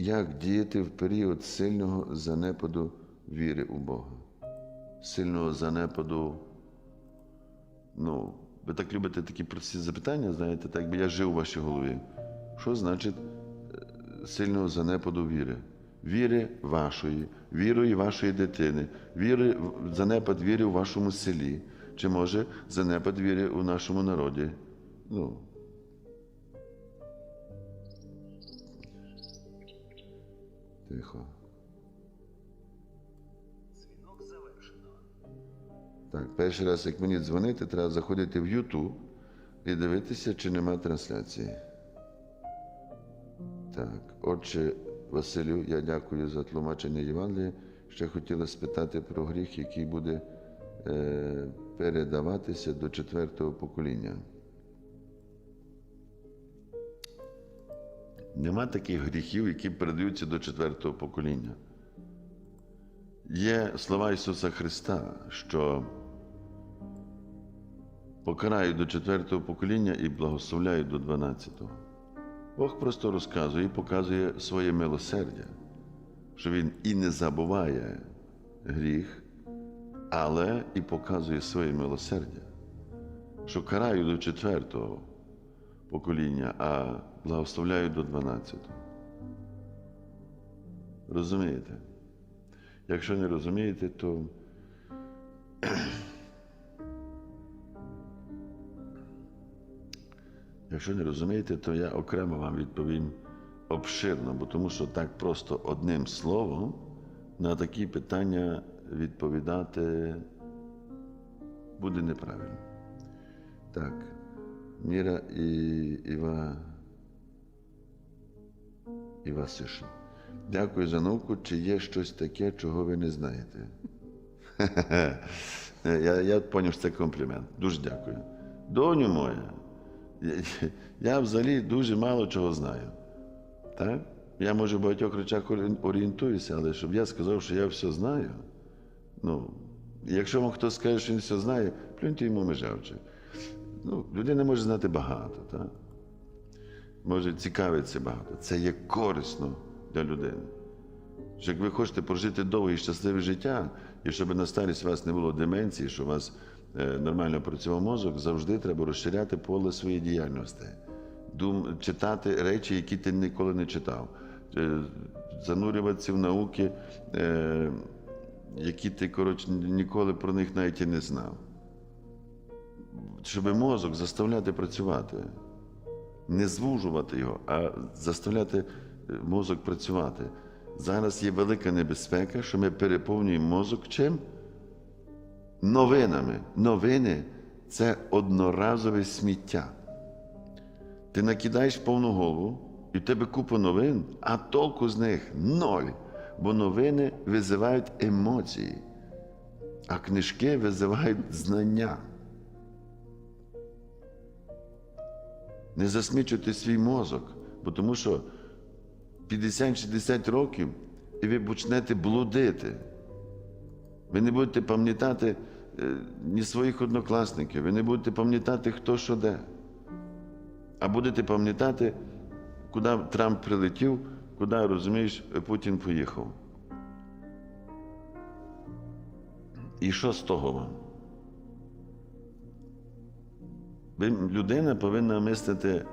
Як діяти в період сильного занепаду віри у Бога? Сильного занепаду. Ну, ви так любите такі прості запитання, знаєте, так якби я жив у вашій голові. Що значить е, сильного занепаду віри? Віри вашої, вірою вашої дитини, віри, занепад віри у вашому селі, чи може занепад віри у нашому народі. Ну, тихо. Дзвінок завершено. Так, перший раз, як мені дзвонити, треба заходити в YouTube і дивитися, чи нема трансляції. Так, отче Василю, я дякую за тлумачення Євангелія. Ще хотіла спитати про гріх, який буде е, передаватися до четвертого покоління. Нема таких гріхів, які передаються до четвертого покоління. Є слова Ісуса Христа, що покарають до четвертого покоління і благословляють до дванадцятого. Бог просто розказує і показує своє милосердя, що Він і не забуває гріх, але і показує своє милосердя, що караю до четвертого покоління, а благословляю до дванадцятого. Розумієте? Якщо не розумієте, то якщо не розумієте, то я окремо вам відповім обширно, бо тому що так просто одним словом на такі питання відповідати буде неправильно. Так, Міра і Іва. Іва Дякую науку. Чи є щось таке, чого ви не знаєте? Я, я поняв, що це комплімент. Дуже дякую. Доню моя, я, я взагалі дуже мало чого знаю. Так? Я, може, в багатьох речах орієнтуюся, але щоб я сказав, що я все знаю. Ну, якщо вам хтось скаже, що він все знає, плюньте йому межевче. Ну, людина може знати багато, так? Може цікавитися багато. Це є корисно для людини. Що як ви хочете прожити довге і щасливе життя, і щоб на старість у вас не було деменції, щоб у вас е, нормально працював мозок, завжди треба розширяти поле своєї діяльності, Дум, читати речі, які ти ніколи не читав, Е, занурюватися в науки, е, які ти коротше, ніколи про них навіть і не знав. Щоб мозок заставляти працювати не звужувати його, а заставляти е, мозок працювати. Зараз є велика небезпека, що ми переповнюємо мозок чим? Новинами. Новини це одноразове сміття. Ти накидаєш повну голову, і в тебе купа новин, а толку з них ноль. Бо новини визивають емоції, а книжки визивають знання. Не засмічуйте свій мозок, бо тому що 50-60 років і ви почнете блудити. Ви не будете пам'ятати е, ні своїх однокласників, ви не будете пам'ятати, хто що де. А будете пам'ятати, куди Трамп прилетів, куди, розумієш, Путін поїхав. І що з того вам? Людина повинна мислити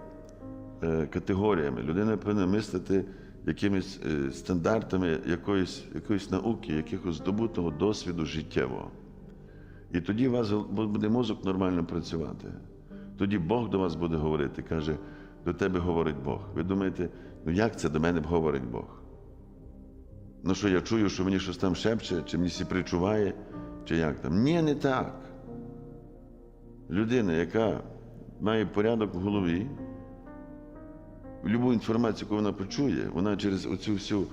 е, категоріями, людина повинна мислити якимись е, стандартами якоїсь, якоїсь науки, якогось здобутого досвіду життєвого. І тоді у вас буде мозок нормально працювати. Тоді Бог до вас буде говорити, каже, до тебе говорить Бог. Ви думаєте, ну як це до мене говорить Бог? Ну що я чую, що мені щось там шепче, чи мені сі причуває, чи як там? Ні, не так. Людина, яка має порядок в голові, любу інформацію, яку вона почує, вона через оцю всю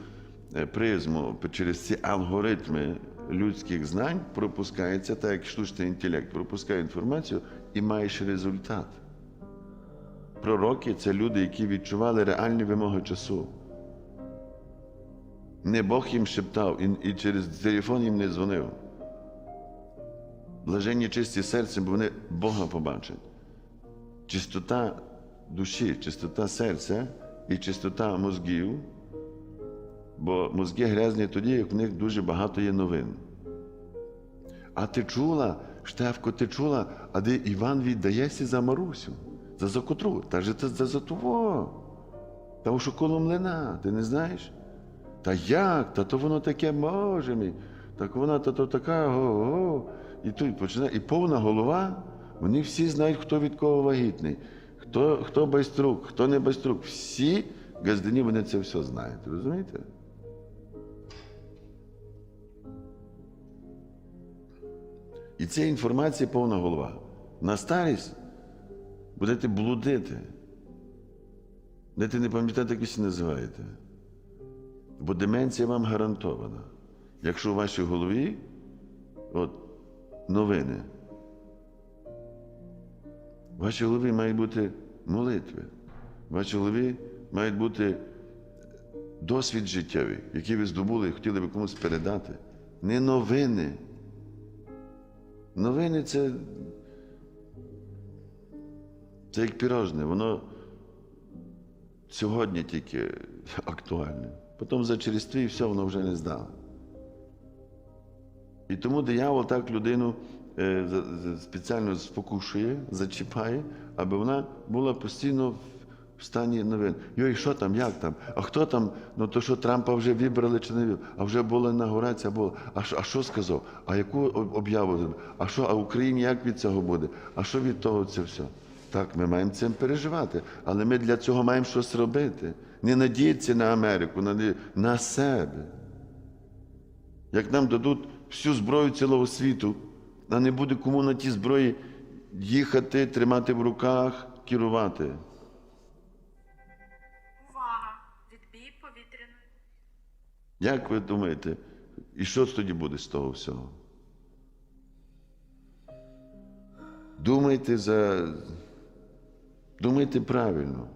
е, призму, через ці алгоритми людських знань пропускається, так як штучний інтелект пропускає інформацію і маєш результат. Пророки це люди, які відчували реальні вимоги часу. Не Бог їм шептав і, і через телефон їм не дзвонив. Блаженні чисті серцем, бо вони Бога побачать. Чистота душі, чистота серця і чистота мозгів Бо мозги грязні тоді, як в них дуже багато є новин. А ти чула, Штефко, ти чула, а де Іван віддається за Марусю? За за котру? Та же це за, за того. Та що коло млина, ти не знаєш? Та як? Та то воно таке може мій. Так вона та то така го-го. І тут починає, і повна голова. Вони всі знають, хто від кого вагітний, хто, хто байструк, хто не байструк. Всі газдані вони це все знають. Розумієте? І ця інформація повна голова. На старість будете блудити. Будете не пам'ятати, як ви називаєте. Бо деменція вам гарантована. Якщо у вашій голові от, новини, в вашій голові мають бути молитви, в вашій голові мають бути досвід життєвий, який ви здобули і хотіли би комусь передати. Не новини. Новини це, це як пірожне, воно сьогодні тільки актуальне. Потім за через твій все воно вже не здало. І тому диявол так людину спеціально спокушує, зачіпає, аби вона була постійно в- стані новин. Йой, що там, як там? А хто там? Ну то що Трампа вже вибрали чи не вибрали? А вже була інаугурація, була. А що, а що сказав? А яку об'яву? А що, а Україні як від цього буде? А що від того це все? Так, ми маємо цим переживати, але ми для цього маємо щось робити. Не надіятися на Америку, на себе. Як нам дадуть всю зброю цілого світу, а не буде кому на ті зброї їхати, тримати в руках, керувати. Увага! Відбій повітряної. Як ви думаєте, і що тоді буде з того всього? Думайте за. Думайте правильно.